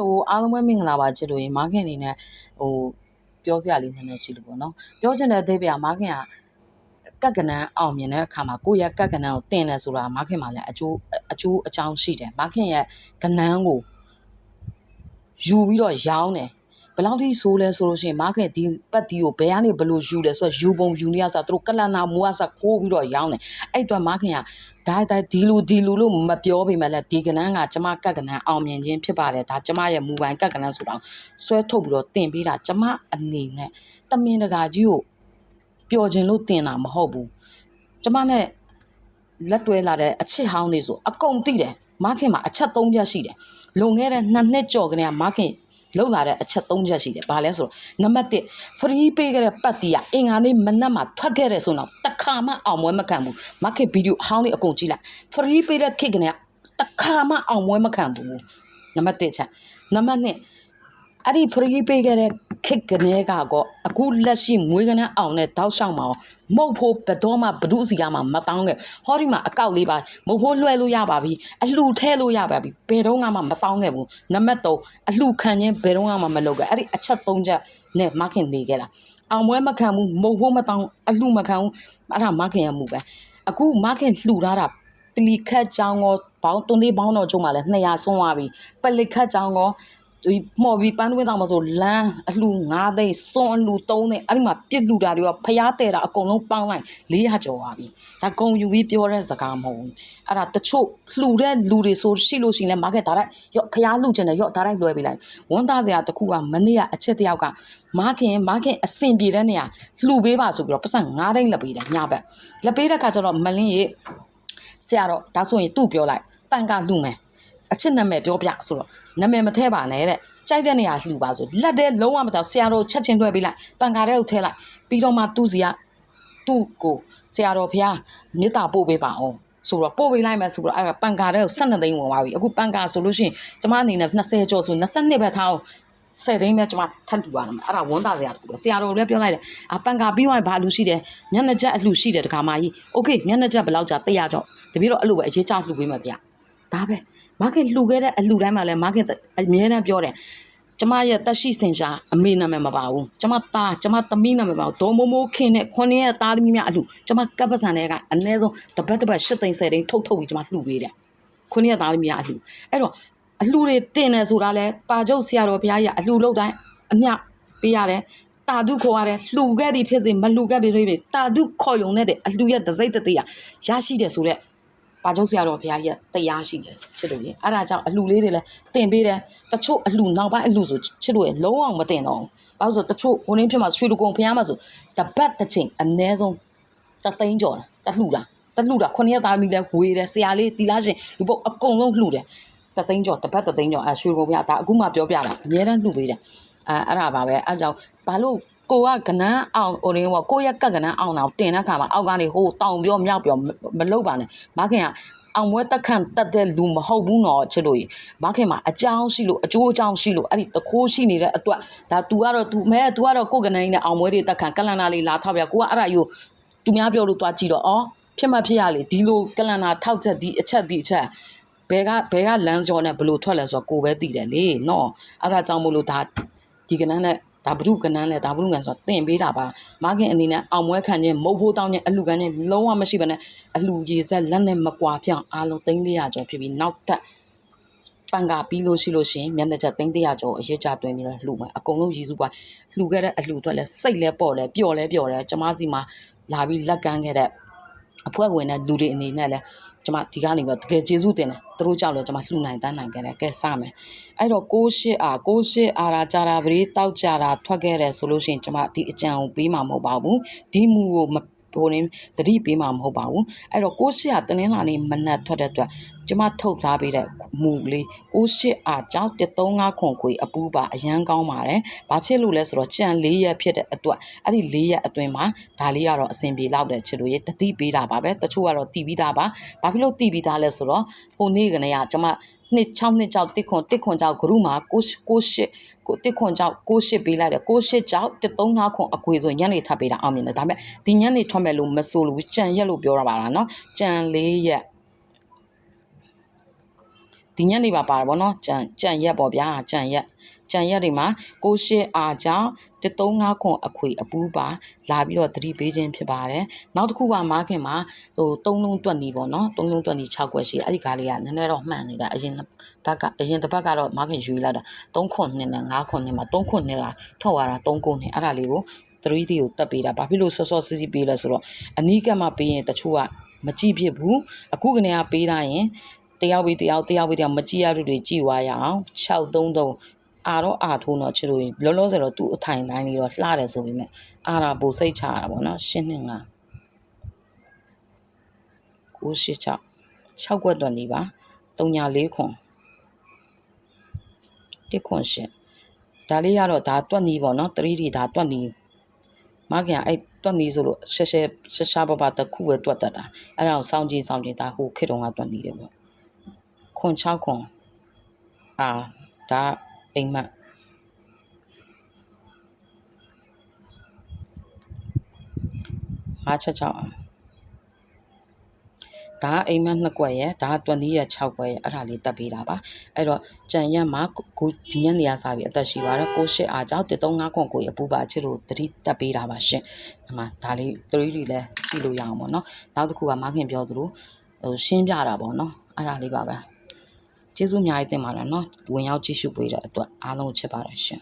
လို့အားလုံးပဲမင်္ဂလာပါချစ်တို့ရေမားခင်အနေနဲ့ဟိုပြောစရာလေးနည်းနည်းရှိလို့ပေါ့နော်ပြောချင်တဲ့အသေးပြမားခင်ကကက်ကနန်းအောင်မြင်တဲ့အခါမှာကိုယ့်ရဲ့ကက်ကနန်းကိုတင်တယ်ဆိုတာမားခင်မှာလည်းအကျိုးအကျိုးအကြောင်းရှိတယ်မားခင်ရဲ့ကနန်းကိုယူပြီးတော့ရောင်းတယ် ဘယ်လောက်ထိဆိုးလဲဆိုလို့ရှိရင်မားခင်ဒီပတ်ဒီကိုဘယ်ကနေဘယ်လိုယူလဲဆိုတော့ယူပုံယူနေရဆိုတော့သူတို့ကလန်နာမူအဆခိုးပြီးတော့ရောင်းတယ်အဲ့အတွက်မားခင်ကဒါဒါဒီလူဒီလူလို့မပြောပေမဲ့လည်းဒီကနန်းကကျမကက်ကနန်းအောင်မြင်ခြင်းဖြစ်ပါတယ်ဒါကျမရဲ့မူပိုင်ကက်ကနန်းဆိုတော့ဆွဲထုတ်ပြီးတော့တင်ပေးတာကျမအနေနဲ့တမင်တကာကြီးကိုပျော်ခြင်းလို့တင်တာမဟုတ်ဘူးကျမနဲ့လက်တွဲလာတဲ့အချစ်ဟောင်းတွေဆိုအကုန်သိတယ်မားခင်မှာအချက်၃ချက်ရှိတယ်လွန်ခဲ့တဲ့နှစ်နှစ်ကျော်ကလေးကမားခင် လောက်လာတဲ့အချက်၃ချက်ရှိတယ်။ဘာလဲဆိုတော့နံပါတ်1 free ပေးခဲ့တဲ့ပတ်တီးကအင်္ဂါနေ့မနက်မှာထွက်ခဲ့တဲ့ဆိုတော့တစ်ခါမှအောင်ပွဲမခံဘူး။ market video အဟောင်းလေးအကုန်ကြည့်လိုက် free ပေးတဲ့ kick ကနေတစ်ခါမှအောင်ပွဲမခံဘူး။နံပါတ်1ချက်နံပါတ်2အဲ့ဒီ free ပေးခဲ့တဲ့ kick ကနေကတော့အခုလက်ရှိမွေးကနန်းအောင်တဲ့တောက်လျှောက်မှာမုတ်ဖို့ဘတော်မှဘဒုစီကမှမတောင်းခဲ့ဟောဒီမှာအကောက်လေးပါမုတ်ဖို့လွှဲလို့ရပါပြီအလှထဲလို့ရပါပြီဘယ်တော့မှမတောင်းခဲ့ဘူးနံပါတ်3အလှခံခြင်းဘယ်တော့မှမလုပ်ခဲ့အဲ့ဒီအချက်3ချက်နဲ့မခင်နေခဲ့တာအောင်ပွဲမခံဘူးမုတ်ဖို့မတောင်းအလှမခံဘူးအဲ့ဒါမခင်ရမှုပဲအခုမခင်လှူထားတာပလီခတ်ကြောင်းကောဘောင်းတွန်းလေးဘောင်းတော်ကျုံမှာလဲ200ဆုံးသွားပြီပလီခတ်ကြောင်းကော ဒီမော်ပြီးပန်းတွင်းတောင်မဆိုလမ်းအလှ9သိန်းစွန်အလှ3သိန်းအဲ့ဒီမှာပြစ်လှတာတွေကဖျားတဲ့တာအကုန်လုံးပေါင်းလိုက်400ကျော်ပါပြီဒါဂုံယူပြီးပြောတဲ့စကားမဟုတ်ဘူးအဲ့ဒါတချို့လှတဲ့လူတွေဆိုရှိလို့ရှိရင်လည်းမားကက်ဒါလိုက်ရော့ဖျားလှချင်တယ်ရော့ဒါလိုက်လွှဲပေးလိုက်ဝန်သားစရာတခုကမနေ့ကအချက်တယောက်ကမားခင်မားခင်အစင်ပြေတဲ့နေရာလှပေးပါဆိုပြီးတော့ပတ်စံ9သိန်းလက်ပေးတယ်ညဘက်လက်ပေးတဲ့ခါကျတော့မလင်းရေဆရာတော့ဒါဆိုရင်သူ့ပြောလိုက်ပန်ကလှမယ် အချစ်နာမည်ပြောပြဆိုတော့နာမည်မထဲပါနဲ့တဲ့ကြိုက်တဲ့နေရာလှူပါဆိုလက်တဲ့လုံးဝမတော့ဆရာတော်ချက်ချင်းတွဲပေးလိုက်ပန်ကာတဲ့ကိုထဲလိုက်ပြီးတော့မှသူ့စီကသူ့ကိုဆရာတော်ဖះမေတ္တာပို့ပေးပါအောင်ဆိုတော့ပို့ပေးလိုက်မယ်ဆိုတော့အဲ့ဒါပန်ကာတဲ့ကို12သိန်းဝင်သွားပြီအခုပန်ကာဆိုလို့ရှိရင်ကျမအနေနဲ့20ကျော်ဆို22ပဲထားအောင်ဆယ်သိန်းပဲကျွန်မထပ်လူရအောင်အဲ့ဒါဝန်တာစရာတခုပဲဆရာတော်လည်းပြောလိုက်တယ်အပန်ကာပြီးသွားဘာလူရှိတယ်မျက်နှာချက်အလှရှိတယ်တခါမကြီးโอเคမျက်နှာချက်ဘယ်လောက်ကြာ100ကျော်တပည့်တော့အဲ့လိုပဲအရေးချလှူပေးမှာဗျဒါပဲ မားကင်လှူခဲ့တဲ့အလှူတိုင်းမှာလည်းမားကင်အမြဲတမ်းပြောတယ်ကျမရဲ့တက်ရှိစင်ရှာအမေနာမည်မပါဘူးကျမသားကျမသမီးနာမည်ပါဘူးဒေါ်မိုးမိုးခင်နဲ့ခွန်ရဲ့သားသမီးများအလှကျမကပ်ပစံတွေကအနည်းဆုံးတပတ်တပတ်၈သိန်း၁၀သိန်းထုတ်ထုတ်ပြီးကျမလှူပေးတယ်ခွန်ရဲ့သားသမီးများအလှအဲ့တော့အလှတွေတင်တယ်ဆိုတာလဲပါကျုပ်ဆရာတော်ဘုရားကြီးအလှလို့တိုင်းအမြပေးရတယ်တာဒုခေါ်ရတယ်လှူခဲ့သည်ဖြစ်စေမလှူခဲ့ပြီဖြစ်စေတာဒုခေါ်ယုံနဲ့တဲ့အလှရဲ့ဒစိတ်တသေးရရရှိတယ်ဆိုတော့ ပါကျုပ်ဆရာတော်ဘုရားကြီးကတရားရှိတယ်ချစ်လို့ရေအဲ့ဒါကြောင့်အလှလေးတွေလည်းတင်ပေးတယ်တချို့အလှနောက်ပိုင်းအလှဆိုချစ်လို့ရေလုံးအောင်မတင်တော့ဘူးဘာလို့ဆိုတချို့ဝင်ရင်းဖြစ်မှာရွှေလူကုံဘုရားမှာဆိုတပတ်တစ်ချိန်အနည်းဆုံးတသိန်းကျော်တာတလှတာတလှတာခုနှစ်ရက်သားမိလဲဝေးတယ်ဆရာလေးတီလာရှင်ဒီပုတ်အကုန်လုံးလှတယ်တသိန်းကျော်တပတ်တသိန်းကျော်အဲရွှေကုံဘုရားဒါအခုမှပြောပြတာအများတန်းလှပေးတယ်အဲအဲ့ဒါပါပဲအဲကြောင့်ဘာလို့ ကိုကကနန်းအောင်ဟိုရင်းပေါ့ကိုရက်ကကနန်းအောင်တော့တင်တဲ့ခါမှာအောက်ကနေဟိုတောင်ပြောမြောက်ပြောမလုပ်ပါနဲ့မခင်ကအောင်မွဲတက်ခန့်တက်တဲ့လူမဟုတ်ဘူးနော်ချစ်လို့မခင်မှာအကြောင်းရှိလို့အကျိုးအကြောင်းရှိလို့အဲ့ဒီတခိုးရှိနေတဲ့အတွက်ဒါ तू ကတော့ तू မဲ तू ကတော့ကိုကနန်းကြီးနဲ့အောင်မွဲတွေတက်ခန့်ကလန်နာလေးလာထောက်ပြကိုကအဲ့ဒါယူသူများပြောလို့သွားကြည့်တော့အော်ဖြစ်မှဖြစ်ရလေဒီလိုကလန်နာထောက်ချက်ဒီအချက်ဒီအချက်ဘယ်ကဘယ်ကလမ်းကြောနဲ့ဘယ်လိုထွက်လဲဆိုတော့ကိုပဲသိတယ်လေနော်အဲ့ဒါကြောင့်မို့လို့ဒါဒီကနန်းနဲ့ ဒါဘုရုကနန်းနဲ့ဒါဘုရုကန်ဆိုတာတင်ပေးတာပါမားခင်အနေနဲ့အောင်မွဲခံခြင်းမုတ်ဖိုးတောင်းခြင်းအလှကန်ခြင်းလုံးဝမရှိဘဲနဲ့အလှရေဆက်လက်နဲ့မကွာပြောင်းအားလုံး300ကျော်ဖြစ်ပြီးနောက်တက်ပန်ကပြီးလို့ရှိလို့ရှင်မျက်နှာချက်300ကျော်အရေးချတွင်ပြီးတော့လှူမယ်အကုန်လုံးရည်စုပွားလှူခဲ့တဲ့အလှအတွက်လဲစိတ်လဲပေါ့လဲပျော်လဲပျော်တယ်ကျမစီမှာလာပြီးလက်ကမ်းခဲ့တဲ့အဖွဲ့ဝင်တဲ့လူတွေအနေနဲ့လဲ ကျမဒီကနေပြီးတကယ်ကျေးဇူးတင်တယ်သူတို့ကြောင့်လည်းကျမလှူနိုင်တန်းနိုင်ခဲ့တယ်ကဲစမယ်အဲ့တော့68အာ68အာရာကြတာပရိတောက်ကြတာထွက်ခဲ့တယ်ဆိုလို့ရှိရင်ကျမဒီအကြံကိုပေးမှာမဟုတ်ပါဘူးဒီမူကိုမဟိုနေတတိပေးမှာမဟုတ်ပါဘူးအဲ့တော့68ကတနင်္လာနေ့မနက်ထွက်တဲ့အတွက်ကျမထုတ်ထားပေးတဲ့မူလေး68အားကြောင့်135ခွန်ခွေအပူပါအရန်ကောင်းပါတယ်ဘာဖြစ်လို့လဲဆိုတော့ကြံ၄ရက်ဖြစ်တဲ့အတွက်အဲ့ဒီ၄ရက်အတွင်းမှာဒါလေးကတော့အဆင်ပြေလောက်တယ်ချစ်လို့ရတတိပေးတာပါပဲတချို့ကတော့တီးပြီးသားပါဘာဖြစ်လို့တီးပြီးသားလဲဆိုတော့ဟိုနေ့ကနေကကျမနှစ်6နှစ်ကြောက်တစ်ခွန်တစ်ခွန်ကြောက်ဂရုမှာ6 68ကိုတစ်ခွန်ကြောက်68ပေးလိုက်တယ်68ကြောက်135ခွန်အကွေဆိုညနေထပ်ပေးတာအောင်မြင်တယ်ဒါပေမဲ့ဒီညနေထွက်မဲ့လို့မဆိုလို့ကြံရက်လို့ပြောတာပါလားเนาะကြံ၄ရက် ဒီညနေပါပါတယ်ဗောနော်ကြံကြံရက်ပေါ့ဗျာကြံရက်ကြံရက်တွေမှာကိုရှစ်အားကြောင့်135ခွန်အခွေအပူးပါလာပြီးတော့သတိပေးခြင်းဖြစ်ပါတယ်နောက်တစ်ခုကမားခင်မှာဟိုသုံးလုံးတွက်နေပေါ့နော်သုံးလုံးတွက်နေ6ခွက်ရှိတယ်အဲ့ဒီကားလေးကနည်းနည်းတော့မှန်နေတာအရင်ဘက်ကအရင်တစ်ဘက်ကတော့မားခင်ယူလိုက်တာ3ခွန်နဲ့5ခွန်နဲ့မှာ3ခွန်နဲ့ကထောက်ရတာ3ခွန်နဲ့အဲ့ဒါလေးကို 3D ကိုတက်ပေးတာဘာဖြစ်လို့ဆော့ဆော့စီစီပေးလဲဆိုတော့အနီးကပ်မှပေးရင်တချို့ကမကြည့်ဖြစ်ဘူးအခုကနေကပေးတာရင် တယောက်ပြီးတယောက်တယောက်ပြီးတယောက်မကြည့်ရတဲ့တွေကြည့်သွားရအောင်633အာတော့အာထိုးတော့ချစ်လို့လောလောဆယ်တော့သူ့အထိုင်တိုင်းလေးတော့လှတယ်ဆိုပေမဲ့အာရာပိုစိတ်ချရတာပေါ့နော်ရှင်းနေငါ986 6ခွက်တော့နေပါ34ခွန်1ခွန်ရှင်းဒါလေးကတော့ဒါတွက်နီးပေါ့နော် 3D ဒါတွက်နီးမခင်ကအဲ့တွက်နေဆိုလို့ရှက်ရှက်ရှက်ရှားပပတစ်ခုပဲတွက်တတ်တာအဲ့ဒါကိုစောင့်ကြည့်စောင့်ကြည့်ဒါဟိုခေတ်တုန်းကတွက်နေတယ်ပေါ့ ခွန်6ခွန်အာဒါအိမ်မက်၅ချက်6အောင်ဒါကအိမ်မက်နှစ်ကွက်ရယ်ဒါကတွက်နေရ6ကွက်ရယ်အဲ့ဒါလေးတက်ပေးတာပါအဲ့တော့ကြံရက်မှာကိုဒီညနေရစားပြီးအသက်ရှိပါတယ်ကိုရှစ်အားကြောင့်135ခွန်ကိုရပူပါချစ်လို့တတိတက်ပေးတာပါရှင်ဒီမှာဒါလေး3တွေလည်းကြည့်လို့ရအောင်ပေါ့နော်နောက်တစ်ခုကမခင်ပြောသလိုဟိုရှင်းပြတာပေါ့နော်အဲ့ဒါလေးပါပဲ ကျေးဇူးအများကြီးတင်ပါတယ်နော်ဝင်ရောက်ကြည့်ရှုပေးတဲ့အတွက်အားလုံးကိုချစ်ပါတယ်ရှင်